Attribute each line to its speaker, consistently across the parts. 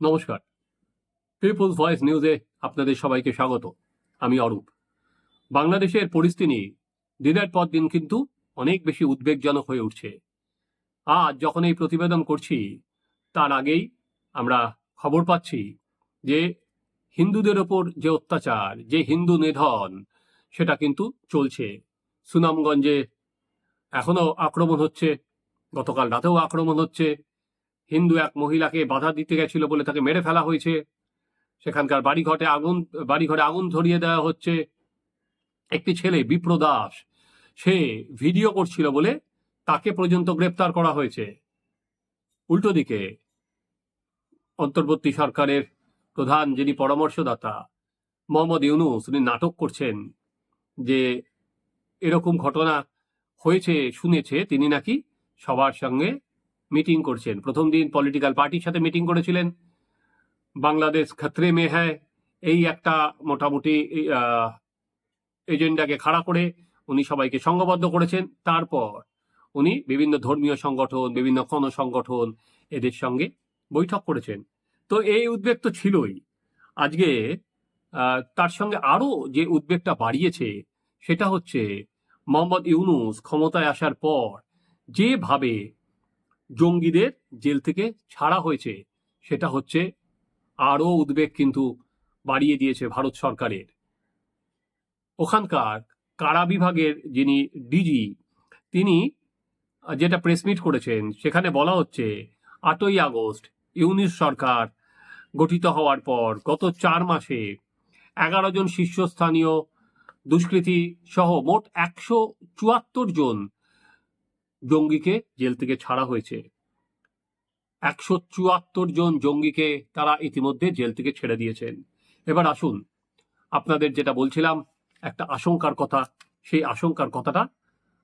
Speaker 1: নমস্কার। People's voice নিউজে আপনাদের সবাইকে স্বাগত। আমি অরূপ। বাংলাদেশের পরিস্থিতি দিনের পর দিন কিন্তু অনেক বেশি উদ্বেগজনক হয়ে উঠছে। আজ যখন এই প্রতিবেদন করছি, তার আগেই আমরা খবর পাচ্ছি যে হিন্দুদের ওপর যে অত্যাচার, যে হিন্দু নিধন, সেটা কিন্তু চলছে। সুনামগঞ্জে এখনও আক্রমণ হচ্ছে, গতকাল রাতেও আক্রমণ হচ্ছে। হিন্দু এক মহিলাকে বাধা দিতে গেছিল বলে তাকে মেরে ফেলা হয়েছে। সেখানকার বাড়িঘরে আগুন বাড়িঘরে আগুন ধরিয়ে দেওয়া হচ্ছে। একটি ছেলে, বিপ্র দাস, সে ভিডিও করছিল বলে তাকে পর্যন্ত গ্রেপ্তার করা হয়েছে। উল্টো দিকে, অন্তর্বর্তী সরকারের প্রধান যিনি পরামর্শদাতা, মোহাম্মদ ইউনুস, উনি নাটক করছেন যে এরকম ঘটনা হয়েছে, শুনেছে, তিনি নাকি সবার সঙ্গে মিটিং করছেন। প্রথম দিন পলিটিক্যাল পার্টির সাথে মিটিং করেছিলেন। বাংলাদেশ খতরে মে হ্যায়, এই একটা মোটামুটি এজেন্ডাকে খাড়া করে উনি সবাইকে সংঘবদ্ধ করেছেন। তারপর উনি বিভিন্ন ধর্মীয় সংগঠন, বিভিন্ন কোন সংগঠন এদের সঙ্গে বৈঠক করেছেন। তো এই উদ্বেগ তো ছিলই। আজকে তার সঙ্গে আরও যে উদ্বেগটা বাড়িয়েছে, সেটা হচ্ছে মোহাম্মদ ইউনুস ক্ষমতায় আসার পর যেভাবে জঙ্গিদের জেল থেকে ছাড়া হয়েছে। সেটা হচ্ছে আরও উদ্বেগ কিন্তু বাড়িয়ে দিয়েছে ভারত সরকারের। ওখানকার কারা বিভাগের যিনি ডিজি, তিনি যেটা প্রেসমিট করেছেন, সেখানে বলা হচ্ছে, আটই আগস্ট ইউনিস সরকার গঠিত হওয়ার পর গত চার মাসে এগারো জন শীর্ষস্থানীয় দুষ্কৃতী সহ মোট একশো চুয়াত্তর জন জঙ্গিকে জেল থেকে ছাড়া হয়েছে। একশো চুয়াত্তর জন জঙ্গিকে তারা ইতিমধ্যে জেল থেকে ছেড়ে দিয়েছেন। এবার আসুন, আপনাদের যেটা বলছিলাম, একটা আশঙ্কার কথা, সেই আশঙ্কার কথাটা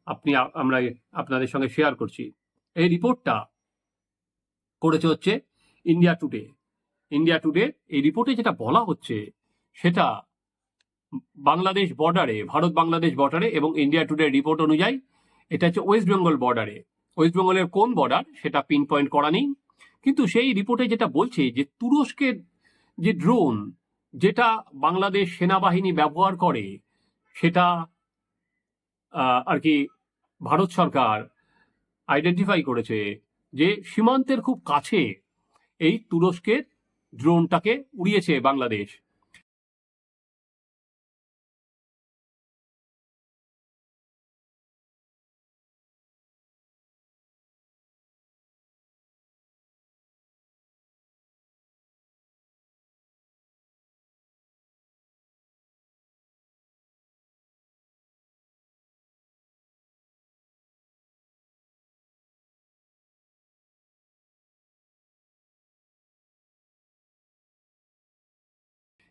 Speaker 1: আপনি আমরা আপনাদের সঙ্গে শেয়ার করছি। এই রিপোর্টটা করেছে হচ্ছে ইন্ডিয়া টুডে ইন্ডিয়া টুডে এই রিপোর্টে যেটা বলা হচ্ছে, সেটা বাংলাদেশ বর্ডারে ভারত বাংলাদেশ বর্ডারে এবং ইন্ডিয়া টুডে রিপোর্ট অনুযায়ী এটা হচ্ছে ওয়েস্ট বেঙ্গল বর্ডারে ওয়েস্ট বেঙ্গলের কোন বর্ডার সেটা পিন পয়েন্ট করা নেই। কিন্তু সেই রিপোর্টে যেটা বলছে যে তুরস্কের যে ড্রোন যেটা বাংলাদেশ সেনাবাহিনী ব্যবহার করে, সেটা আর কি ভারত সরকার আইডেন্টিফাই করেছে যে সীমান্তের খুব কাছে এই তুরস্কের ড্রোনটাকে উড়িয়েছে বাংলাদেশ।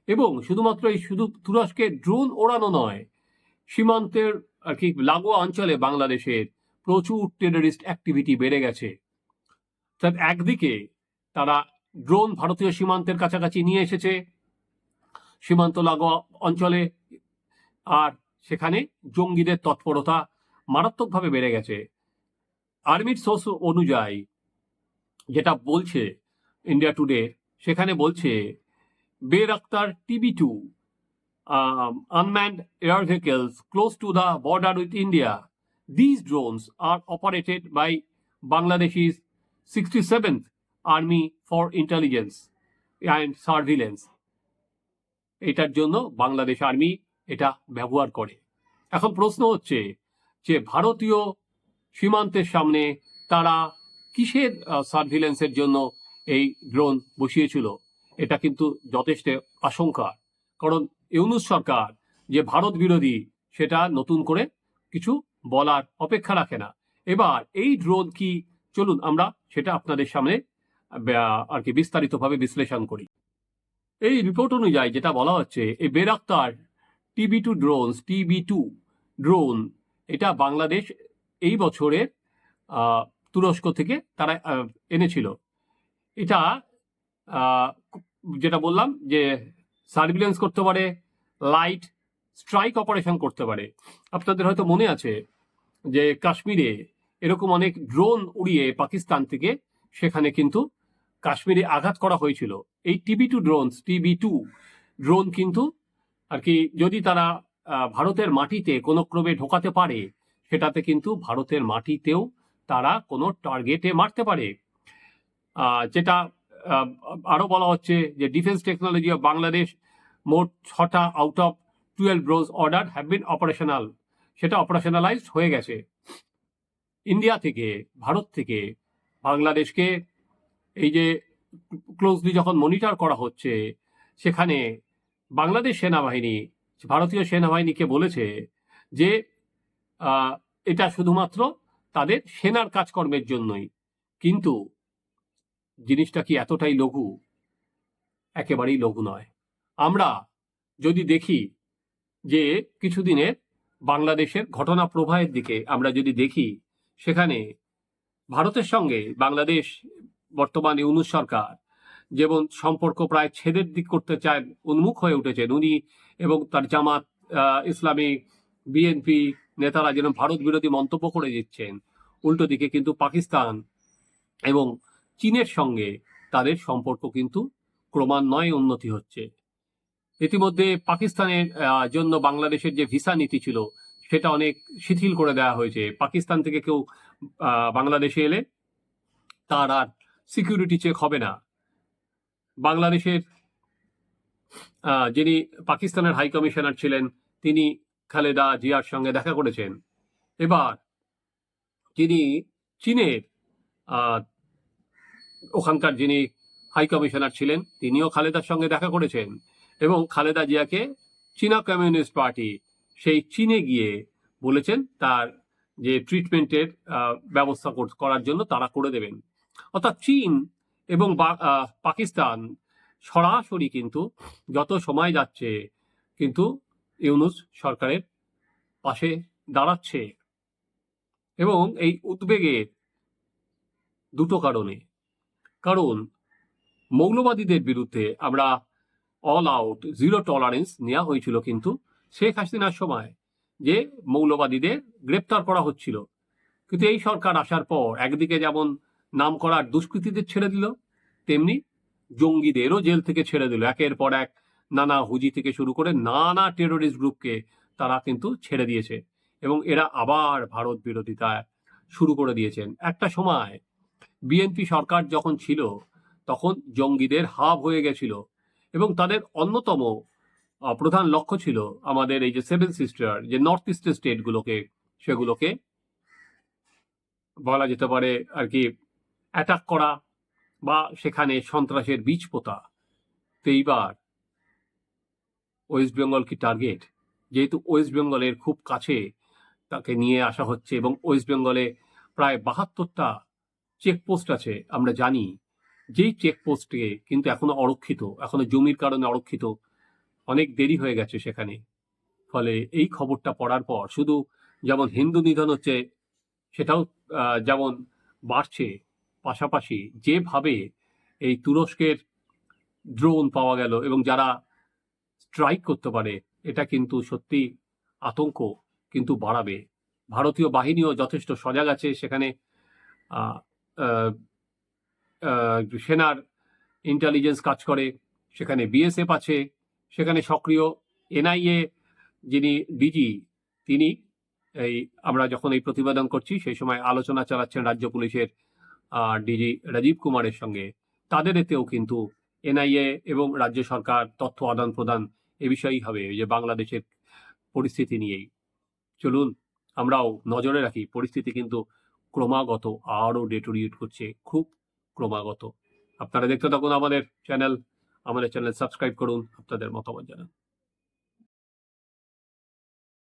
Speaker 1: এবং শুধুমাত্র এই শুধু তুরস্কে ড্রোন ওড়ানো নয়, সীমান্তের, আর কি, লাগোয়া অঞ্চলে বাংলাদেশের প্রচুর টেররিস্ট অ্যাক্টিভিটি বেড়ে গেছে। অর্থাৎ একদিকে তারা ড্রোন ভারতীয় সীমান্তের কাছাকাছি নিয়ে এসেছে, সীমান্ত লাগোয়া অঞ্চলে, আর সেখানে জঙ্গিদের তৎপরতা মারাত্মকভাবে বেড়ে গেছে। আর্মির সোর্স অনুযায়ী যেটা বলছে ইন্ডিয়া টুডে সেখানে বলছে Bayraktar TB two um, unmanned air vehicles close to the border with India. These drones are operated by Bangladesh's 67th Army for Intelligence and Surveillance. এটার জন্য বাংলাদেশ আর্মি এটা ব্যবহার করে এখন প্রশ্ন হচ্ছে যে ভারতীয় সীমান্তের সামনে তারা কিসের সার্ভিলেন্সের জন্য এই ড্রোন বসিয়েছিল এটা কিন্তু যথেষ্ট আশঙ্কা কারণ ইউনুস সরকার যে ভারত বিরোধী, সেটা নতুন করে কিছু বলার অপেক্ষা রাখে না। এবার এই ড্রোন কি? চলুন আমরা সেটা আপনাদের সামনে আর কি বিস্তারিতভাবে বিশ্লেষণ করি। এই রিপোর্ট অনুযায়ী যেটা বলা হচ্ছে, এই Bayraktar TB two drones TB two drone এটা বাংলাদেশ এই বছরের তুরস্ক থেকে তারা এনেছিল। এটা যেটা বললাম যে সার্ভিলেন্স করতে পারে লাইট স্ট্রাইক অপারেশন করতে পারে। আপনাদের হয়তো মনে আছে যে কাশ্মীরে এরকম অনেক ড্রোন উড়িয়ে পাকিস্তান থেকে সেখানে কিন্তু কাশ্মীরে আঘাত করা হয়েছিল। এই TB two drones TB two drone কিন্তু আর কি যদি তারা ভারতের মাটিতে কোনো ক্রমে ঢোকাতে পারে, সেটাতে কিন্তু ভারতের মাটিতেও তারা কোনো টার্গেটে মারতে পারে। যেটা আহ, আরও বলা হচ্ছে যে ডিফেন্স টেকনোলজি অফ বাংলাদেশ মোট ছটা out of twelve bros order have been operational সেটা অপারেশনালাইজড হয়ে গেছে। ইন্ডিয়া থেকে ভারত থেকে বাংলাদেশকে এই যে ক্লোজলি যখন মনিটর করা হচ্ছে সেখানে বাংলাদেশ সেনাবাহিনী ভারতীয় সেনাবাহিনীকে বলেছে যে এটা শুধুমাত্র তাদের সেনার কাজকর্মের জন্যই। কিন্তু জিনিসটা কি এতটাই লঘু? একেবারেই লঘু নয়। আমরা যদি দেখি যে কিছুদিনের বাংলাদেশের ঘটনা প্রবাহের দিকে আমরা যদি দেখি, সেখানে ভারতের সঙ্গে বাংলাদেশ, বর্তমান ইউনুস সরকার যেমন সম্পর্ক প্রায় ছেদের দিক করতে চায়, উন্মুখ হয়ে উঠেছেন উনি এবং তার জামাত ইসলামী বিএনপি নেতারা যেন ভারত বিরোধী মন্তব্য করে দিচ্ছেন, উল্টো দিকে কিন্তু পাকিস্তান এবং চীনের সঙ্গে তাদের সম্পর্ক কিন্তু ক্রমান্বয়ে উন্নতি হচ্ছে। ইতিমধ্যে পাকিস্তানের জন্য বাংলাদেশের যে ভিসা নীতি ছিল, সেটা অনেক শিথিল করে দেওয়া হয়েছে। পাকিস্তান থেকে কেউ বাংলাদেশে এলে তার আর সিকিউরিটি চেক হবে না। বাংলাদেশের যিনি পাকিস্তানের হাই কমিশনার ছিলেন, তিনি খালেদা জিয়ার সঙ্গে দেখা করেছেন। এবার যিনি চীনের ওখানকার যিনি হাই কমিশনার ছিলেন, তিনিও খালেদার সঙ্গে দেখা করেছেন এবং খালেদা জিয়াকে চীনা কমিউনিস্ট পার্টি সেই চীনে গিয়ে বলেছেন তার যে ট্রিটমেন্টের ব্যবস্থা করার জন্য তারা করে দেবেন। অর্থাৎ চীন এবং পাকিস্তান সরাসরি কিন্তু যত সময় যাচ্ছে কিন্তু ইউনুস সরকারের পাশে দাঁড়াচ্ছে এবং এই উদ্বেগের দুটো কারণে। কারণ মৌলবাদীদের বিরুদ্ধে আমরা অল আউট জিরো টলারেন্স নেওয়া হয়েছিল কিন্তু শেখ হাসিনার সময় যে মৌলবাদীদের গ্রেপ্তার করা হচ্ছিল। কিন্তু এই সরকার আসার পর একদিকে যেমন নাম করার দুষ্কৃতীদের ছেড়ে দিল, তেমনি জঙ্গিদেরও জেল থেকে ছেড়ে দিল। একের পর এক নানা হুজি থেকে শুরু করে নানা টেরোরিস্ট গ্রুপকে তারা কিন্তু ছেড়ে দিয়েছে এবং এরা আবার ভারত বিরোধিতা শুরু করে দিয়েছেন। একটা সময় বিএনপি সরকার যখন ছিল, তখন জঙ্গিদের হাব হয়ে গেছিল এবং তাদের অন্যতম প্রধান লক্ষ্য ছিল আমাদের এই যে সেভেন সিস্টার যে নর্থ ইস্টের স্টেটগুলোকে সেগুলোকে বলা যেতে পারে আর কি অ্যাটাক করা বা সেখানে সন্ত্রাসের বীজ পোতা। তো এইবার ওয়েস্ট বেঙ্গল কি টার্গেট যেহেতু ওয়েস্ট বেঙ্গলের খুব কাছে তাকে নিয়ে আসা হচ্ছে এবং ওয়েস্ট বেঙ্গলে প্রায় বাহাত্তরটা চেকপোস্ট আছে, আমরা জানি, যেই চেকপোস্টে কিন্তু এখনও অরক্ষিত, এখনও জমির কারণে অরক্ষিত, অনেক দেরি হয়ে গেছে সেখানে। ফলে এই খবরটা পড়ার পর শুধু যেমন হিন্দু নিধন হচ্ছে, সেটাও যেমন বাড়ছে, পাশাপাশি যেভাবে এই তুরস্কের ড্রোন পাওয়া গেল এবং যারা স্ট্রাইক করতে পারে, এটা কিন্তু সত্যি আতঙ্ক কিন্তু বাড়াবে। ভারতীয় বাহিনীও যথেষ্ট সজাগ আছে সেখানে সেনার ইন্টেলিজেন্স কাজ করে। সেখানে বিএসএফ আছে, সেখানে সক্রিয় এনআইএ যিনি ডিজি তিনি এই আমরা যখন এই প্রতিবেদন করছি, সেই সময় আলোচনা চালাচ্ছেন রাজ্য পুলিশের ডিজি রাজীব কুমারের সঙ্গে। তাদের এতেও কিন্তু এনআইএ এবং রাজ্য সরকার তথ্য আদান প্রদান এ বিষয়েই হবে যে বাংলাদেশের পরিস্থিতি নিয়েই। চলুন, আমরাও নজরে রাখি, পরিস্থিতি কিন্তু ক্রমাগত আরও ডেটোরিয়েট করছে, খুব ক্রমাগত। আপনারা দেখতে থাকুন আমাদের চ্যানেল। আমাদের চ্যানেল সাবস্ক্রাইব করুন, আপনাদের মতামত জানান।